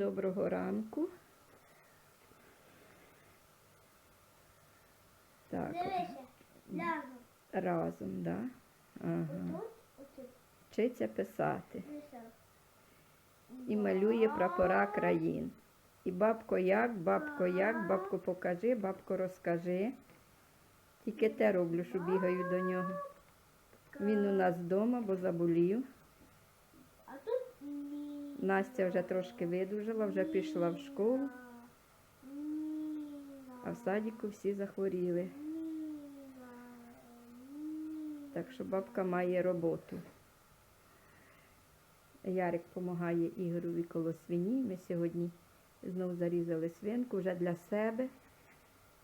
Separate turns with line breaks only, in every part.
Доброго ранку. Так,
Дивися, ляжу.
разом, да? Ага. Вчиться писати і малює прапора країн. І бабко як, бабко як, бабко покажи, бабко розкажи. Тільки те роблю, що бігаю до нього. Він у нас вдома, бо заболів. Настя вже трошки видужала, вже пішла в школу, а в садіку всі захворіли. Так що бабка має роботу. Ярик допомагає Ігорові коло свині. Ми сьогодні знову зарізали свинку вже для себе,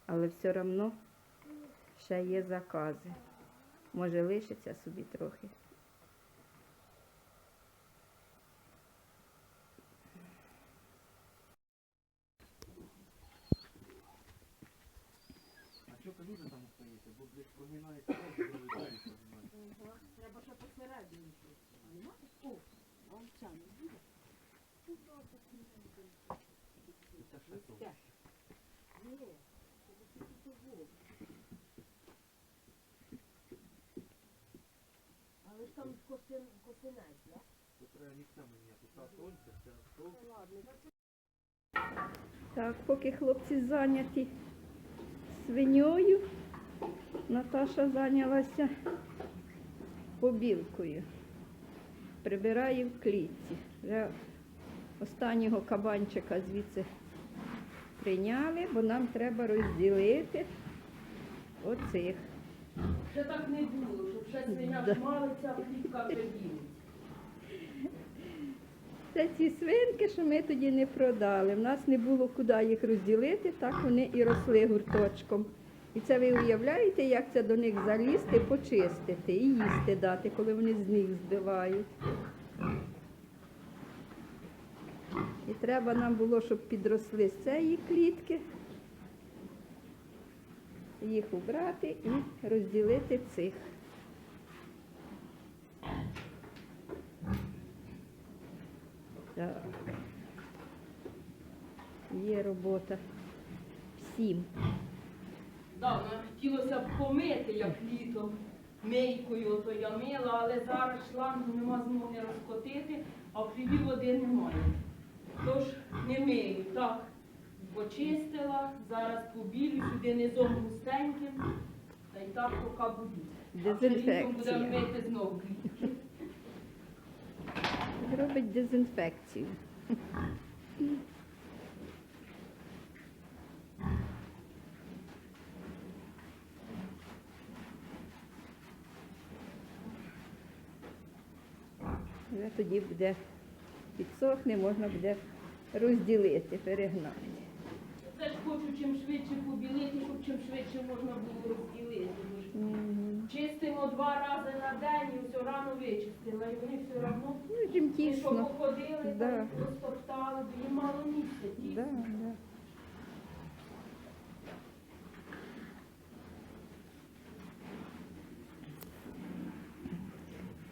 але все одно ще є закази. Може лишиться собі трохи.
А чого люди там остається? Бо десь прогинається, далі прогинається.
Треба ще посередині. О, овчаний буде.
Це ще то.
Ні, це тільки того. Але ж там косин, косинець, да?
Тут треба нігтями міняти. Та тоньше, це то.
Так, поки хлопці зайняті свиньою, Наташа зайнялася побілкою. Прибирає в клітці. Вже останнього кабанчика звідси прийняли, бо нам треба розділити оцих.
Ще так не було, щоб ще свиня
Да.
шмалиться, а плівка вже ділиться.
Це ці свинки, що ми тоді не продали. В нас не було куди їх розділити, так вони і росли гурточком. І це ви уявляєте, як це до них залізти, почистити і їсти дати, коли вони з них збивають. І треба нам було, щоб підросли з цієї клітки, їх убрати і розділити цих. Так. Є робота всім.
Да, хотілося б помити, як літом, мийкою, то я мила, але зараз шлангу нема змоги розкотити, а в хлібі води немає. Тож не мию. Так, почистила, зараз побілю сюди низом густеньким, та й так поки буду. А
Дезінфекція.
будемо мити знову клітки.
Робить дезінфекцію. Вже тоді буде підсохне, можна буде розділити, перегнати.
Це ж хочу чим швидше побілити, щоб чим швидше можна було розділити. Чистимо два рази на день і все рано вичистила. І вони все одно,
Ну,
походили,
Да.
розтоптали, бо їм мало місця тісно.
Да, да.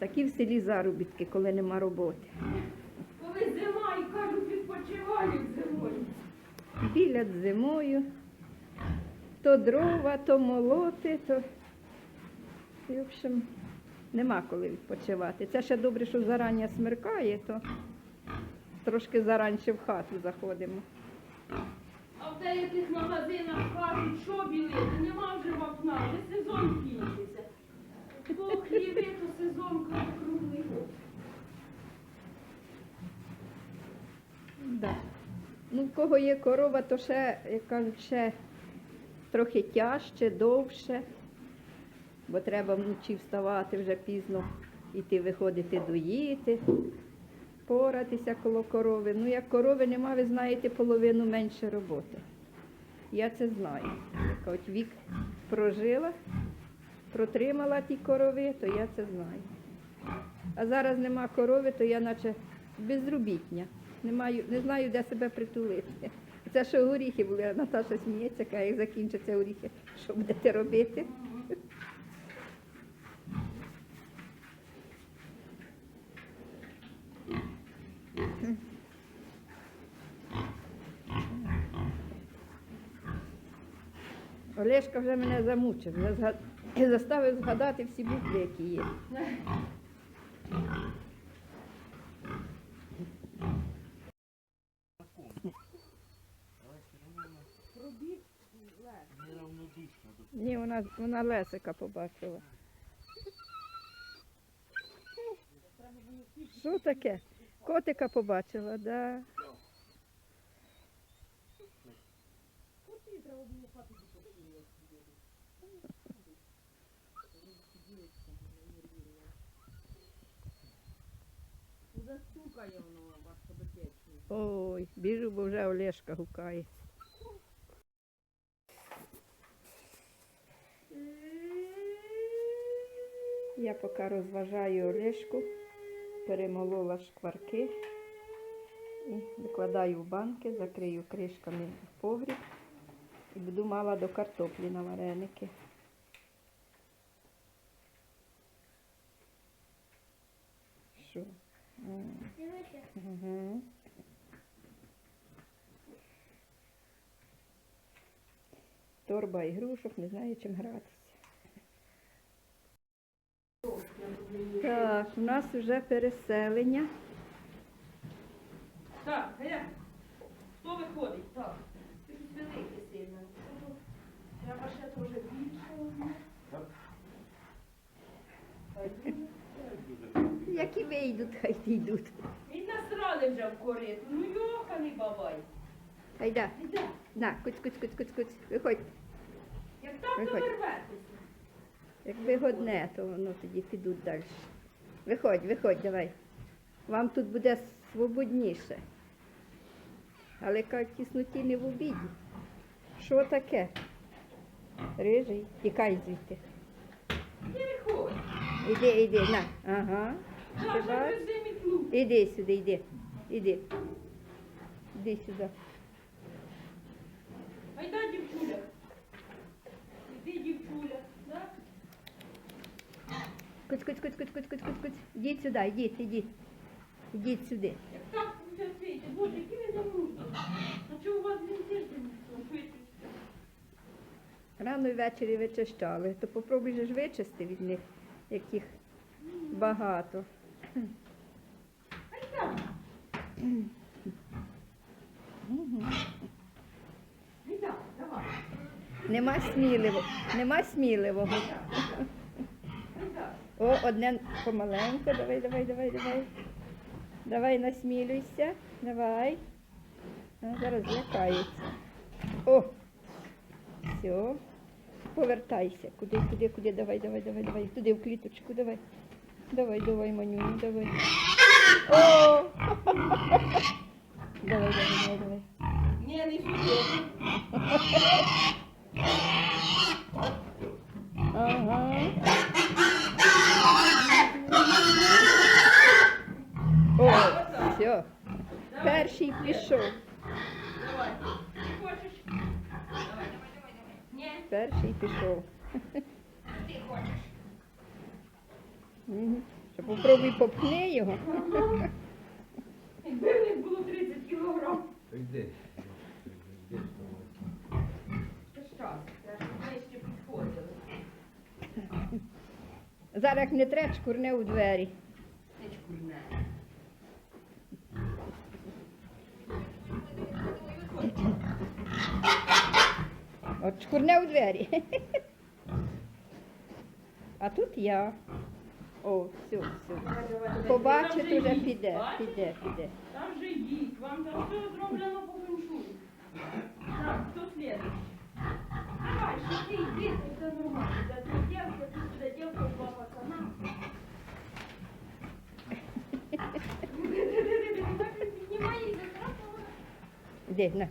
Такі в селі заробітки, коли нема роботи.
Коли зима і кажуть, відпочивають зимою.
Білять зимою, то дрова, то молоти, то. І, в общем, нема коли відпочивати. Це ще добре, що зарання смеркає, то трошки заранше в хату заходимо.
А в деяких магазинах кажуть, що білити, нема вже вапна, вже сезон кінчився. То хліби, то сезон круглий.
Да. Ну, в кого є корова, то ще, як кажуть, ще трохи тяжче, довше, бо треба вночі вставати вже пізно, іти виходити доїти, поратися коло корови. Ну, як корови нема, ви знаєте, половину менше роботи. Я це знаю. Яка от вік прожила, протримала ті корови, то я це знаю. А зараз нема корови, то я наче безробітня. Не маю, не знаю, де себе притулити. Це що горіхи були, а Наташа сміється, каже, як закінчаться горіхи, що будете робити. Олешка вже мене замучив зга- заставив згадати всі букви, які є. Ні, вона, вона Лесика побачила. Що таке? Котика побачила, да.
Застукає воно вас подопечний.
Ой, біжу, бо вже Олешка гукає. Я поки розважаю Олешку, перемолола шкварки і викладаю в банки, закрию кришками в погріб і буду мала до картоплі на вареники. Що? М,
Дивися.
Угу. Торба ігрушок, не знаю, чим гратися. Так, у нас вже переселення.
Так, Галя, хто виходить? Так. Ти велике сильно. Треба ще теж більше.
Які вийдуть, хай йдуть.
Він вже в кориту. Ну йоханий бабай.
Айда,
Іде.
на, куць, куць, куць, куць, куць. Виходь.
Як так, то
Виходь.
вирветеся.
Якби годне, то воно тоді підуть далі. Виходь, виходь, давай. Вам тут буде свободніше. Але в тісноті не в обіді. Що таке? Рижий, тікай звідти.
Не виходь.
Іди, іди, на. Ага. Ти
мітлу.
Іди сюди, іди. Іди. Іди сюди.
Айда, дівчуля. Іди, дівчуля. Да?
Куць, куць, куць, куць, куць, куць, куць, куць. Ідіть сюди, ідіть, ідіть. Ідіть сюди.
Як так буде світи? Боже, які ви замужні. А чого у вас не тиждень?
Рано і ввечері вичищали, то попробуй же ж вичисти від них, яких багато. Нема сміливого, нема сміливого. О, одне помаленьку, давай, давай, давай, давай. Давай насмілюйся, давай. А, зараз злякається. О! Все. Повертайся. Куди, куди, куди, давай, давай, давай, давай. Туди в кліточку, давай. Давай, давай, манюню, давай. О! Давай, давай, давай, давай.
Ні, не сюди.
Ага. О, все. Перший пішов.
Давай. Ти хочеш? Давай, давай, давай, давай. Ні,
Перший пішов.
ти хочеш.
Що попробуй попхни його.
Якби в них було 30 кілограм.
Йди. Йди.
Зараз як не треба, шкурне у двері.
Не чкурне.
От шкурне у двері. А тут я. О, все, все. Побачить, уже піде, піде, піде.
Там же їсть, вам там все зроблено по феншую. Так, хто слідує? Давай, що ти йди, це нормально. Це ти дівка, ти сюди дівка, два пацана.
Де, на.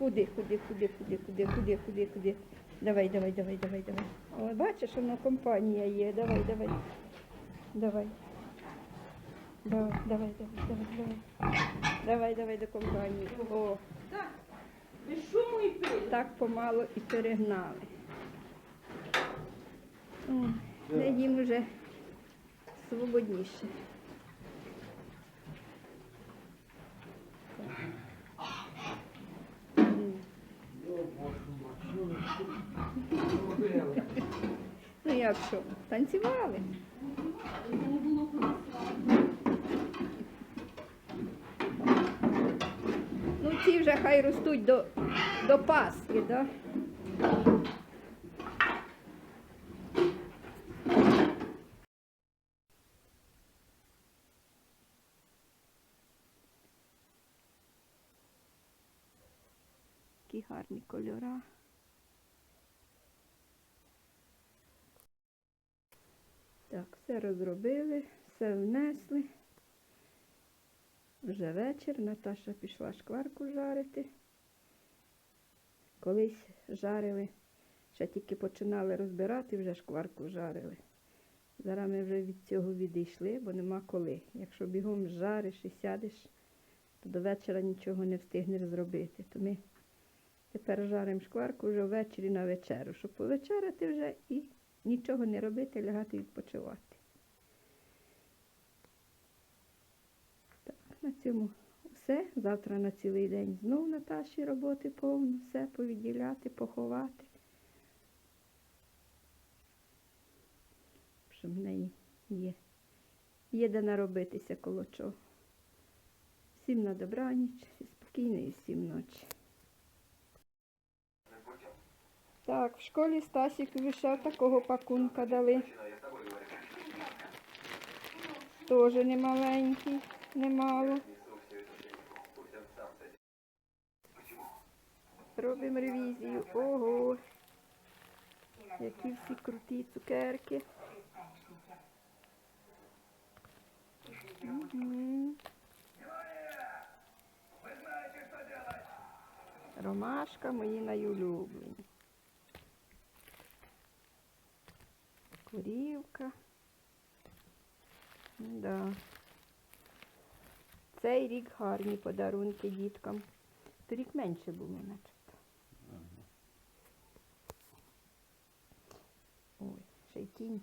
Куди, куди, куди, куди, куди, куди, куди, куди. Давай, давай, давай, давай, давай. О, бачиш, воно компанія є. Давай, давай. Давай. Давай, давай, давай, давай, давай. Давай, давай до компанії. О,
Так, без шуму і пилу.
так помало і перегнали. О, не їм уже свободніше. М.
Йо, боже, мать, що ви
Ну як що? Танцювали? Ну ці вже хай ростуть до, до Пасхи, да? Які гарні кольора. Так, все розробили, все внесли. Вже вечір, Наташа пішла шкварку жарити. Колись жарили, ще тільки починали розбирати, вже шкварку жарили. Зараз ми вже від цього відійшли, бо нема коли. Якщо бігом жариш і сядеш, то до вечора нічого не встигнеш зробити. То ми тепер жаримо шкварку вже ввечері на вечерю, щоб повечеряти вже і нічого не робити, лягати відпочивати. Так, на цьому все. Завтра на цілий день знов Наташі роботи повно, все повідділяти, поховати. Щоб в неї є. Є де наробитися коло чого. Всім на добраніч, і спокійної всім ночі. Так, в школі Стасік ще такого пакунка дали. Теж немаленький, немало. Робимо ревізію. Ого. Які всі круті цукерки. Ромашка мої найулюблені. Курівка. Да. Цей рік гарні подарунки діткам. Торік менше було, начебто. Ой, ще й тінь.